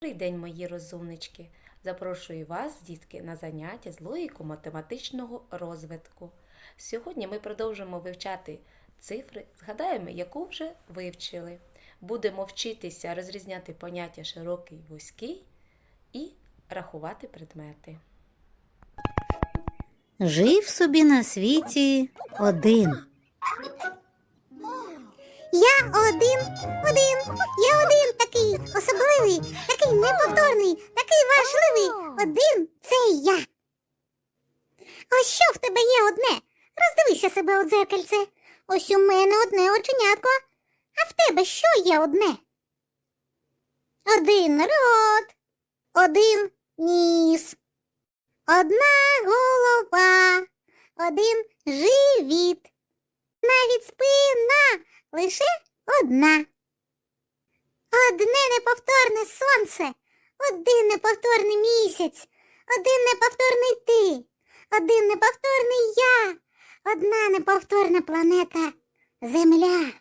Добрий день, мої розумнички! Запрошую вас, дітки, на заняття з логіку математичного розвитку. Сьогодні ми продовжимо вивчати цифри, згадаємо, яку вже вивчили. Будемо вчитися розрізняти поняття широкий, вузький і рахувати предмети. Жив собі на світі один. Я один, один, я один особливий, такий неповторний, такий важливий. Один це я. Ось що в тебе є одне? Роздивися себе у дзеркальце. Ось у мене одне оченятко. А в тебе що є одне? Один рот, один ніс, одна голова, один живіт, навіть спина лише одна. Одне неповторне сонце, один неповторний місяць, один неповторний ти, один неповторний я, одна неповторна планета Земля.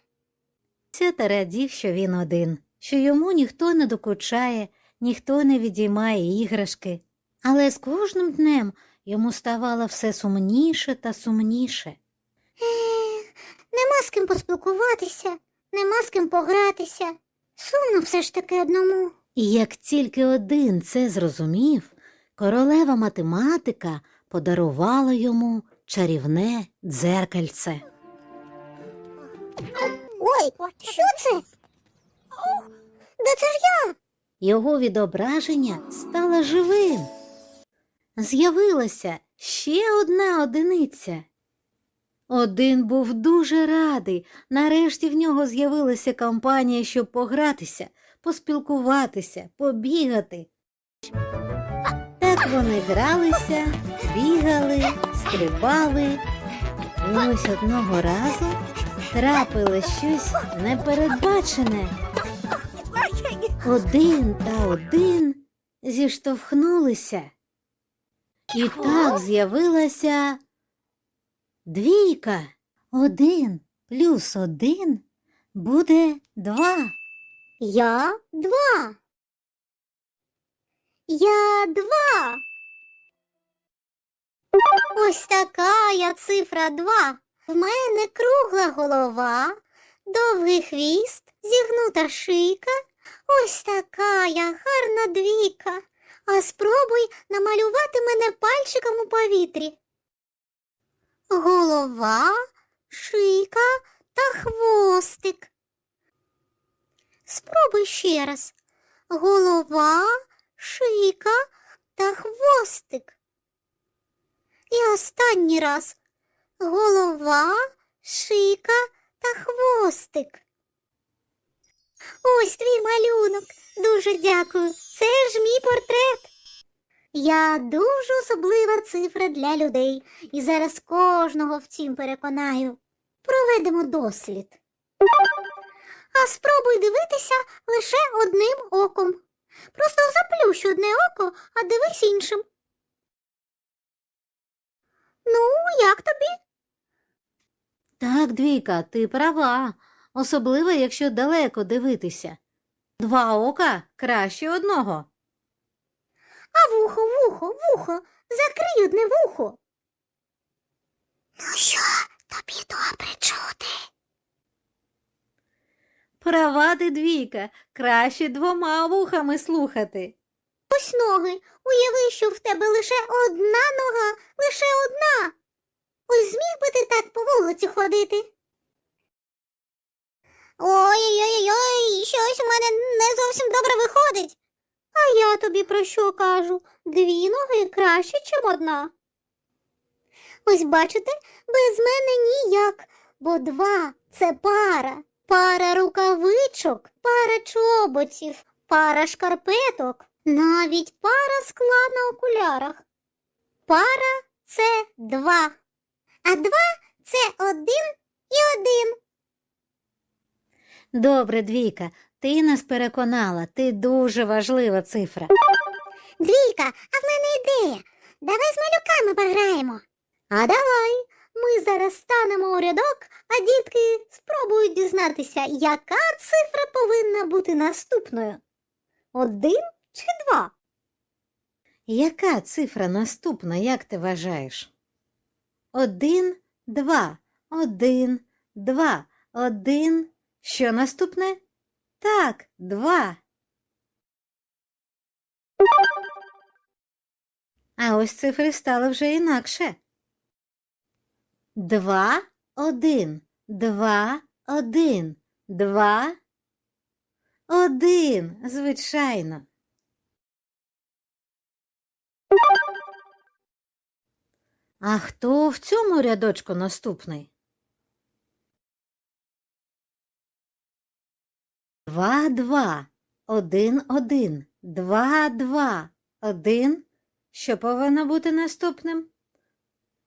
Це та радів, що він один, що йому ніхто не докучає, ніхто не відіймає іграшки. Але з кожним днем йому ставало все сумніше та сумніше. Ех, нема з ким поспілкуватися, нема з ким погратися. Сумно все ж таки одному. І як тільки один це зрозумів, королева математика подарувала йому чарівне дзеркальце. Ой, що це? Да це ж я. Його відображення стало живим. З'явилася ще одна одиниця. Один був дуже радий. Нарешті в нього з'явилася компанія, щоб погратися, поспілкуватися, побігати. Так вони гралися, бігали, стрибали. І ось одного разу трапилось щось непередбачене. Один та один зіштовхнулися. І так з'явилася двійка. Один плюс один буде два. Я два. Я два. Ось така я цифра два. В мене кругла голова, довгий хвіст, зігнута шийка. Ось така я гарна двійка. А спробуй намалювати мене пальчиком у повітрі. Голова, шийка та хвостик. Спробуй ще раз. Голова, шийка та хвостик. І останній раз. Голова, шийка та хвостик. Ось твій малюнок. Дуже дякую. Це ж мій портрет. Я дуже особлива цифра для людей і зараз кожного в цім переконаю. Проведемо дослід. А спробуй дивитися лише одним оком. Просто заплющ одне око, а дивись іншим. Ну, як тобі? Так, двійка, ти права, особливо, якщо далеко дивитися. Два ока краще одного. А вухо, вухо, вухо, закрий одне вухо. Ну що, тобі добре чути? Права ти двійка, краще двома вухами слухати. Ось ноги. Уяви, що в тебе лише одна нога, лише одна. Ось зміг би ти так по вулиці ходити. Ой-ой-ой, щось у мене не зовсім добре виходить. А я тобі про що кажу? Дві ноги краще, чим одна. Ось бачите, без мене ніяк, бо два це пара. Пара рукавичок, пара чоботів, пара шкарпеток, навіть пара скла на окулярах. Пара це два, а два це один і один. Добре, двійка, ти нас переконала, ти дуже важлива цифра. Двійка, а в мене ідея. Давай з малюками пограємо. А давай. Ми зараз станемо у рядок, а дітки спробують дізнатися, яка цифра повинна бути наступною. Один чи два? Яка цифра наступна, як ти вважаєш? Один, два, один, два, один. Що наступне? Так, два. А ось цифри стали вже інакше. Два, один, два, один, два, один, звичайно. А хто в цьому рядочку наступний? Два, два, один, один, два, два, один. Що повинно бути наступним?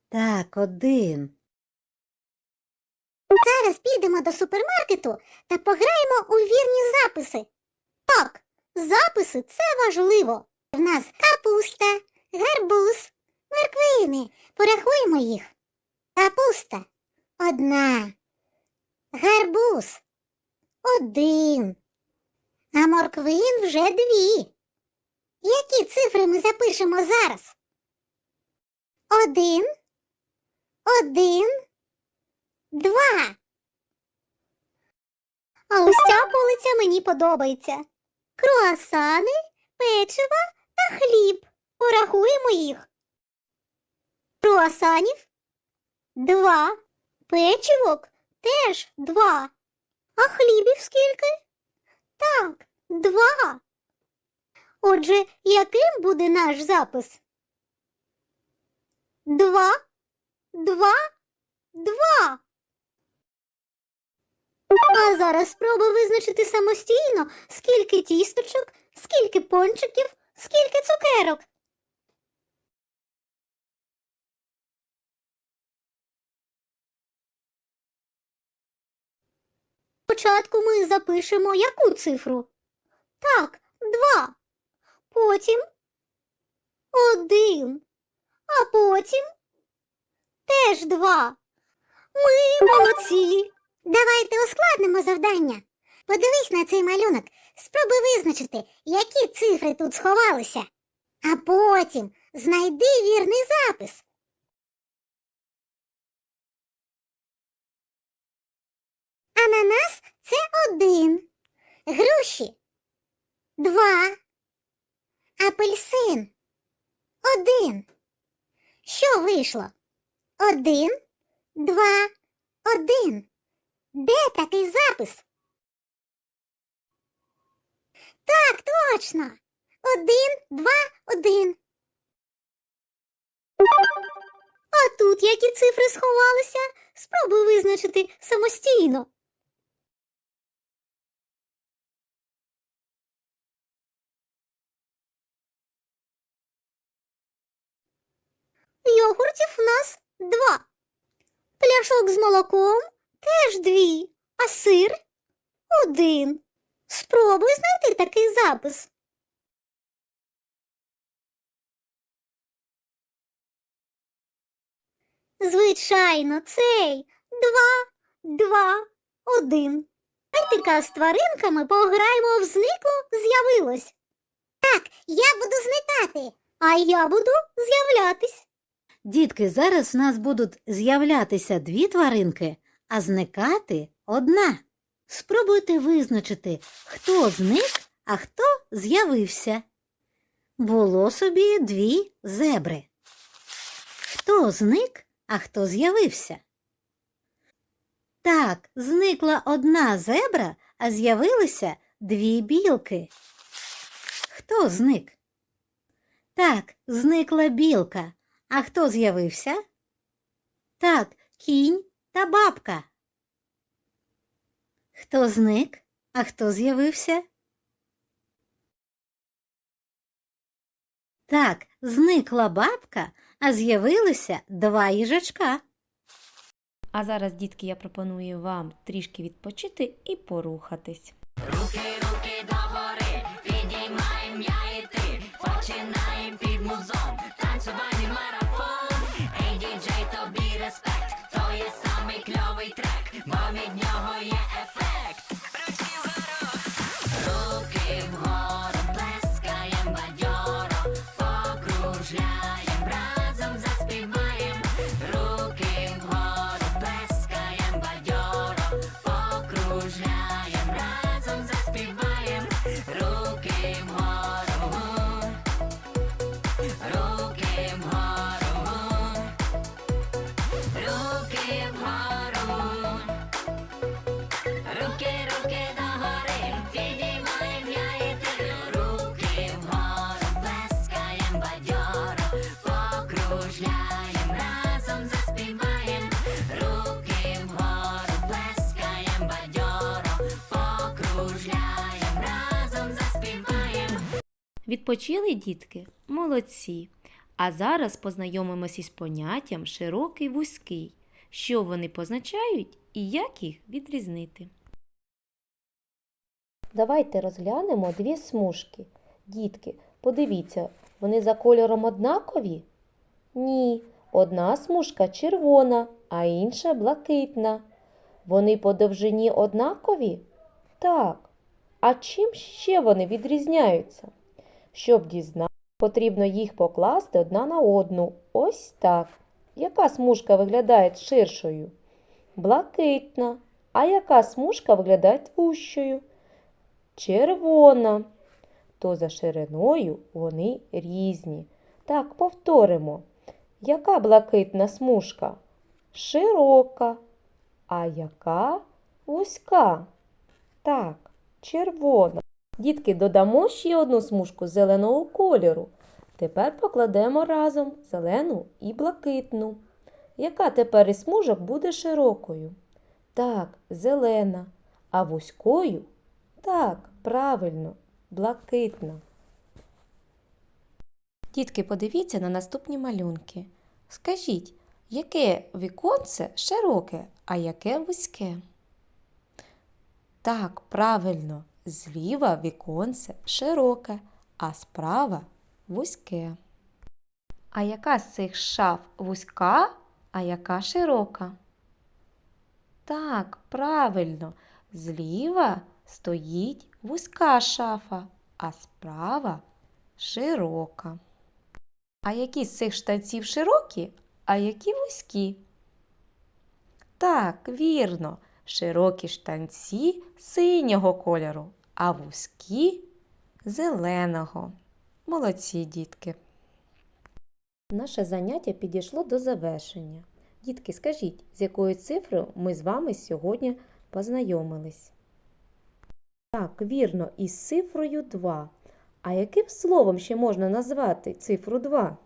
Так, один. Зараз підемо до супермаркету та пограємо у вірні записи. Так, записи це важливо. В нас капуста, гарбуз, морквини. Порахуємо їх. Капуста одна. Гарбуз один. А морквин вже дві. Які цифри ми запишемо зараз? Один. Один. Два. А ось ця полиця мені подобається. Круасани, печиво та хліб. Порахуємо їх. Круасанів два. Печивок теж два. А хлібів скільки? Так, два. Отже, яким буде наш запис? Два, два, два. А зараз спробуй визначити самостійно, скільки тісточок, скільки пончиків, скільки цукерок. Спочатку ми запишемо яку цифру? Так, два. Потім один. А потім теж два. Ми молодці. Давайте ускладнимо завдання. Подивись на цей малюнок, спробуй визначити, які цифри тут сховалися. А потім знайди вірний запис. Ананас це один. Груші два. Апельсин один. Що вийшло? Один, два, один. Де такий запис? Так, точно. Один, два, один. А тут які цифри сховалися? Спробуй визначити самостійно. Йогуртів у нас два. Пляшок з молоком теж дві, а сир один. Спробуй знайти такий запис. Звичайно, цей два, два, один. Айтика з тваринками пограємо в зникло з'явилось. Так, я буду зникати, а я буду з'являтись. Дітки, зараз в нас будуть з'являтися дві тваринки, а зникати одна. Спробуйте визначити, хто зник, а хто з'явився. Було собі дві зебри. Хто зник, а хто з'явився? Так, зникла одна зебра, а з'явилися дві білки. Хто зник? Так, зникла білка. А хто з'явився? Так, кінь та бабка. Хто зник, а хто з'явився? Так, зникла бабка, а з'явилися два їжачка. А зараз, дітки, я пропоную вам трішки відпочити і порухатись. Руки, руки догори, підіймаєм я Відпочили дітки? Молодці. А зараз познайомимось із поняттям широкий вузький. Що вони позначають і як їх відрізнити. Давайте розглянемо дві смужки. Дітки, подивіться, вони за кольором однакові? Ні, одна смужка червона, а інша блакитна. Вони по довжині однакові? Так. А чим ще вони відрізняються? Щоб дізнати, потрібно їх покласти одна на одну. Ось так. Яка смужка виглядає ширшою? Блакитна. А яка смужка виглядає вущою? Червона. То за шириною вони різні. Так, повторимо. Яка блакитна смужка? Широка. А яка вузька? Так, червона. Дітки, додамо ще одну смужку зеленого кольору. Тепер покладемо разом зелену і блакитну. Яка тепер із смужок буде широкою? Так, зелена. А вузькою? Так, правильно, блакитна. Дітки, подивіться на наступні малюнки. Скажіть, яке віконце широке, а яке вузьке? Так, правильно, зліва віконце широке, а справа вузьке. А яка з цих шаф вузька, а яка широка? Так, правильно, зліва стоїть вузька шафа, а справа широка. А які з цих штанців широкі, а які вузькі? Так, вірно, широкі штанці синього кольору, а вузькі зеленого. Молодці, дітки. Наше заняття підійшло до завершення. Дітки, скажіть, з якою цифрою ми з вами сьогодні познайомились? Так, вірно, із цифрою 2. А яким словом ще можна назвати цифру 2?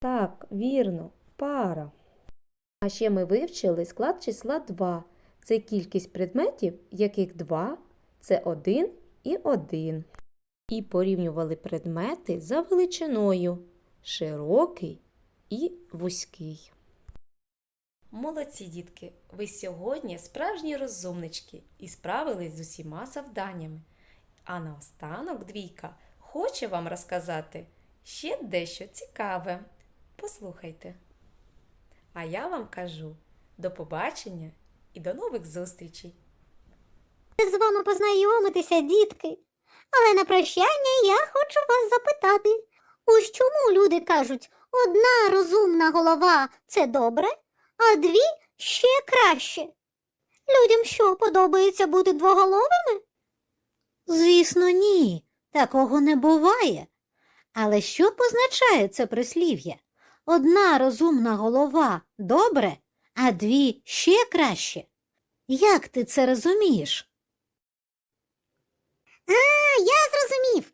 Так, вірно, пара. А ще ми вивчили склад числа 2. Це кількість предметів, яких 2 це 1 і 1. І порівнювали предмети за величиною широкий і вузький. Молодці, дітки! Ви сьогодні справжні розумнички і справились з усіма завданнями. А наостанок двійка хоче вам розказати ще дещо цікаве. Послухайте. А я вам кажу до побачення і до нових зустрічей! З вами познайомитися, дітки. Але на прощання я хочу вас запитати. Ось чому люди кажуть, одна розумна голова це добре, а дві ще краще. Людям що, подобається бути двоголовими? Звісно, ні, такого не буває. Але що позначає це прислів'я? Одна розумна голова добре, а дві ще краще. Як ти це розумієш? А, я зрозумів.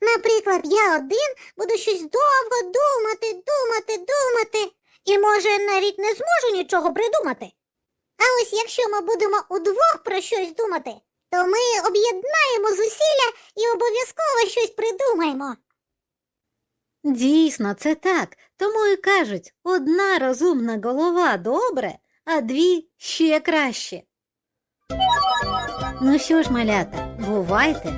Наприклад, я один буду щось довго думати, думати, думати, і, може, навіть не зможу нічого придумати. А ось якщо ми будемо удвох про щось думати, то ми об'єднаємо зусилля і обов'язково щось придумаємо. Дійсно, це так. Тому і кажуть, одна розумна голова добре, а дві ще краще. Ну що ж, малята, бувайте,